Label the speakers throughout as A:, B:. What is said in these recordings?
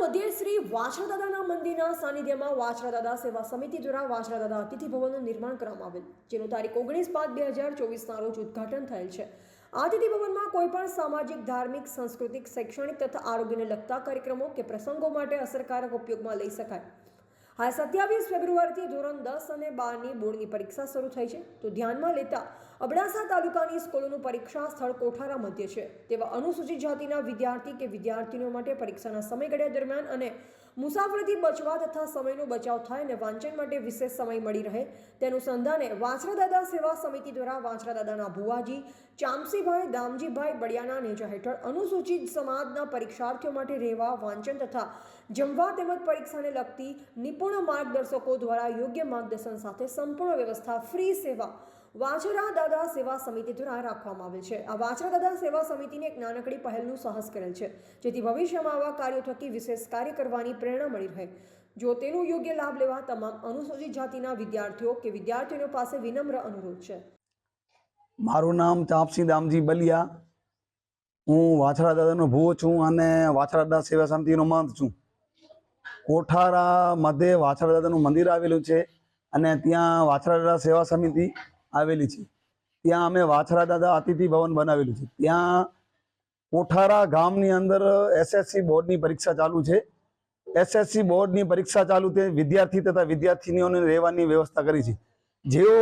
A: મધ્યે શ્રી વાછરાદાદાના મંદિરના સાનિધ્યમાં વાછરાદાદા સેવા સમિતિ દ્વારા વાછરાદાદા અતિથિ ભવનનું નિર્માણ કરવામાં આવેલ, જેનું તારીખ ઓગણીસ પાંચ બે હજાર ચોવીસના રોજ ઉદ્ઘાટન થયેલ છે. અતિથિ ભવનમાં કોઈપણ સામાજિક, ધાર્મિક, સાંસ્કૃતિક, શૈક્ષણિક તથા આરોગ્યને લગતા કાર્યક્રમો કે પ્રસંગો માટે અસરકારક ઉપયોગમાં લઈ શકાય. હાલ સત્યાવીસ ફેબ્રુઆરીથી ધોરણ દસ અને બારની બોર્ડની પરીક્ષા શરૂ થઈ છે. તો ધ્યાનમાં લેતા અબડાસા તાલુકાની સ્કૂલોનું પરીક્ષા સ્થળ કોઠારા મધ્ય છે. તેવા અનુસૂચિત જાતિના વિદ્યાર્થી કે વિદ્યાર્થીનીઓ માટે પરીક્ષાના સમયગાળા દરમિયાન અને મુસાફરીથી બચવા તથા સમયનો બચાવ થાય અને વાંચન માટે વિશેષ સમય મળી રહે તેનું સંધાને વાંસરાદાદા સેવા સમિતિ દ્વારા વાંસરાદાદાના ભુવાજી, ચામસીભાઈ, દામજીભાઈ બળિયાના નેજા હેઠળ અનુસૂચિત સમાજના પરીક્ષાર્થીઓ માટે રહેવા, વાંચન તથા જમવા તેમજ પરીક્ષાને લગતી નિપુણ માર્ગદર્શકો દ્વારા યોગ્ય માર્ગદર્શન સાથે સંપૂર્ણ વ્યવસ્થા, ફ્રી સેવા વાછરા દાદા સેવા સમિતિ દ્વારા રાખવામાં આવેલ છે. આ વાછરા દાદા સેવા સમિતિને એક નાનકડી પહેલનું સાહસ કરેલ છે, જેથી ભવિષ્યમાં આવા કાર્યો થકી વિશેષ કાર્ય કરવાની પ્રેરણા મળી રહે. જો તેનો યોગ્ય લાભ લેવા તમામ અનુસૂચિત જાતિના વિદ્યાર્થીઓ કે વિદ્યાર્થીઓ પાસે વિનમ્ર અનુરોધ છે.
B: મારું નામ ચાપસી દામજી બલિયા. હું વાછરા દાદાનો ભૂવો છું અને વાછરા દાદા સેવા સમિતિનો મંત છું. કોઠારા મધ્યે વાછરા દાદાનું મંદિર આવેલું છે અને ત્યાં વાછરા દાદા સેવા સમિતિ આવેલી છે. ત્યાં અમે વાછરા દાદા અતિથિ ભવન બનાવેલું છે. ત્યાં કોઠારા ગામની અંદર એસએસસી બોર્ડની પરીક્ષા ચાલુ છે. એસએસસી બોર્ડની પરીક્ષા ચાલુ તે વિદ્યાર્થી તથા વિદ્યાર્થીનીઓને રહેવાની વ્યવસ્થા કરી છે. જેઓ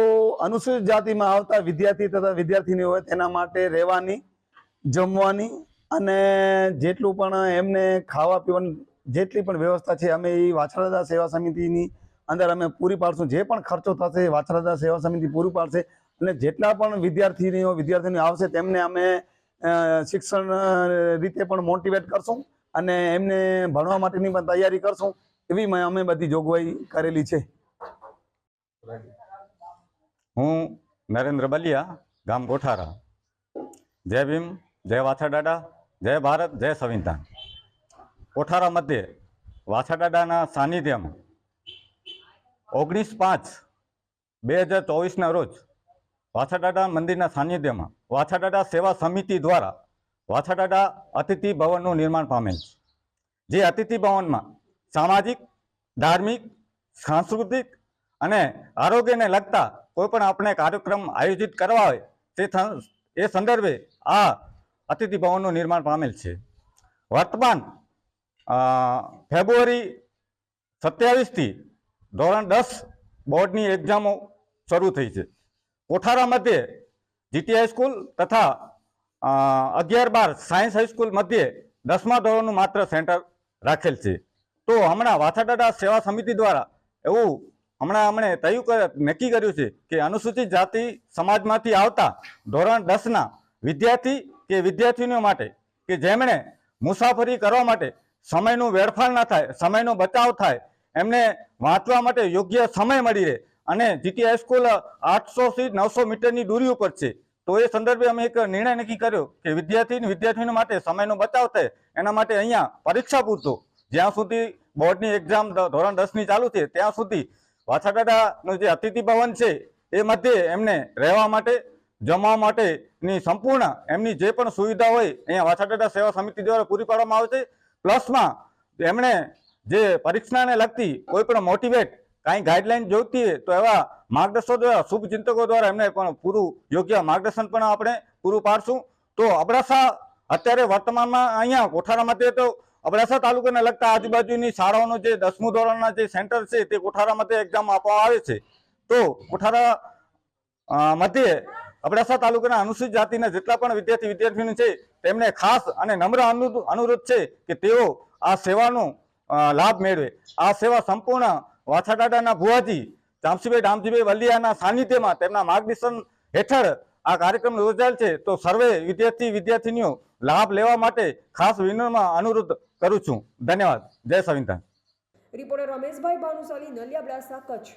B: અનુસૂચિત જાતિમાં આવતા વિદ્યાર્થી તથા વિદ્યાર્થીનીઓ હોય તેના માટે રહેવાની, જમવાની અને જેટલું પણ એમને ખાવા પીવાની જેટલી પણ વ્યવસ્થા છે, અમે એ વાછરાદા સેવા સમિતિની અંદર અમે પૂરી પાડશું. જે પણ ખર્ચો થશે વાછરાદા સેવા સમિતિ પૂરી પાડશે. અને જેટલા પણ વિદ્યાર્થીનીઓ વિદ્યાર્થીનીઓ આવશે તેમને અમે શિક્ષણ રીતે પણ મોટિવેટ કરશું અને એમને ભણવા માટેની પણ તૈયારી કરશું. એવી અમે બધી જોગવાઈ કરેલી છે.
C: હું નરેન્દ્ર બલિયા, ગામ કોઠારા જય ભીમ, જય વાછાડાડા જય ભારત, જય સંવિધાન. કોઠારા મધ્યે વાછાડાડાના સાનિધ્યમાં ઓગણીસ પાંચ, બે હજાર ચોવીસના રોજ વાછાડાડા મંદિરના સાનિધ્યમાં વાછાડાડા સેવા સમિતિ દ્વારા વાછાડાડા અતિથિ ભવનનું નિર્માણ પામેલ છે. જે અતિથિ ભવનમાં સામાજિક, ધાર્મિક, સાંસ્કૃતિક અને આરોગ્યને લગતા કોઈપણ આપણે કાર્યક્રમ આયોજિત કરવા હોય, તે એ સંદર્ભે આ અતિથિ ભવનનું નિર્માણ પામેલ છે. વર્તમાન ફેબ્રુઆરી સત્યાવીસથી ધોરણ દસ બોર્ડની એક્ઝામો શરૂ થઈ છે. કોઠારા મધ્યે જીટી સ્કૂલ તથા અગિયાર બાર સાયન્સ હાઈસ્કૂલ મધ્યે દસમા ધોરણનું માત્ર સેન્ટર રાખેલ છે. તો હમણાં વાથાડાડા સેવા સમિતિ દ્વારા એવું હમણાં અમણે તય નક્કી કર્યું છે કે અનુસૂચિત જાતિ સમાજમાંથી આવતા ધોરણ દસના વિદ્યાર્થી કે વિદ્યાર્થીનીઓ માટે કે જેમણે મુસાફરી કરવા માટે સમયનું વેડફાળ ના થાય, સમયનો બચાવ થાય એમને વાંચવા માટે યોગ્ય સમય મળી રહે. અને સ્કૂલ આઠસો થી નવસો મીટરની દૂરી ઉપર છે. તો એ સંદર્ભે અમે એક નિર્ણય નક્કી કર્યો કે વિદ્યાર્થી વિદ્યાર્થીઓ માટે સમયનો બચાવ થાય. એના માટે અહીંયા પરીક્ષા પૂરતો. જ્યાં સુધી બોર્ડની એક્ઝામ ધોરણ દસની ચાલુ છે, ત્યાં સુધી વાછાડાનું જે અતિથિ ભવન છે, એ મધ્યે એમને રહેવા માટે, જમવા માટેની સંપૂર્ણ એમની જે પણ સુવિધા હોય, અહીંયા વાછાડાડા સેવા સમિતિ દ્વારા પૂરી પાડવામાં આવે છે. પ્લસમાં એમણે જે પરીક્ષાને લગતી કોઈ પણ મોટિવેટ કાંઈ ગાઈડલાઈન જોઈતી હોય તો એવા માર્ગદર્શકો દ્વારા, શુભ ચિંતકો દ્વારા એમને પણ પૂરું યોગ્ય માર્ગદર્શન પણ આપણે પૂરું પાડશું. તો અબડાસા અત્યારે વર્તમાનમાં અહીંયા કોઠારામાંથી તો અબડાસા તાલુકાને લગતા આજુબાજુની શાળાઓનું જે દસમું ધોરણના જે સેન્ટર છે તે કોઠારામાંથી એક્ઝામ આપવામાં આવે છે. તો કોઠારા મધ્યે અબડાસા તાલુકાના અનુસૂચિત જાતિના જેટલા પણ વિદ્યાર્થી વિદ્યાર્થીઓ છે, તેમને ખાસ અને નમ્ર અનુ- અનુરોધ છે કે તેઓ આ સેવાનો લાભ મેળવે. આ સેવા સંપૂર્ણ વાછાડાડાના ભુવાજી જામસીભાઈ રામજીભાઈ વલિયાના સાનિધ્યમાં તેમના માર્ગદર્શન હેઠળ આ કાર્યક્રમ યોજાયેલ છે. તો સર્વે વિદ્યાર્થી, વિદ્યાર્થીનીઓ લાભ લેવા માટે ખાસ વિનમ્ર અનુરોધ કરું છું. ધન્યવાદ. જય સંવિધાન
A: રિપોર્ટર રમેશભાઈ ભાનુશાલી નલિયા બ્લાસા કચ્છ.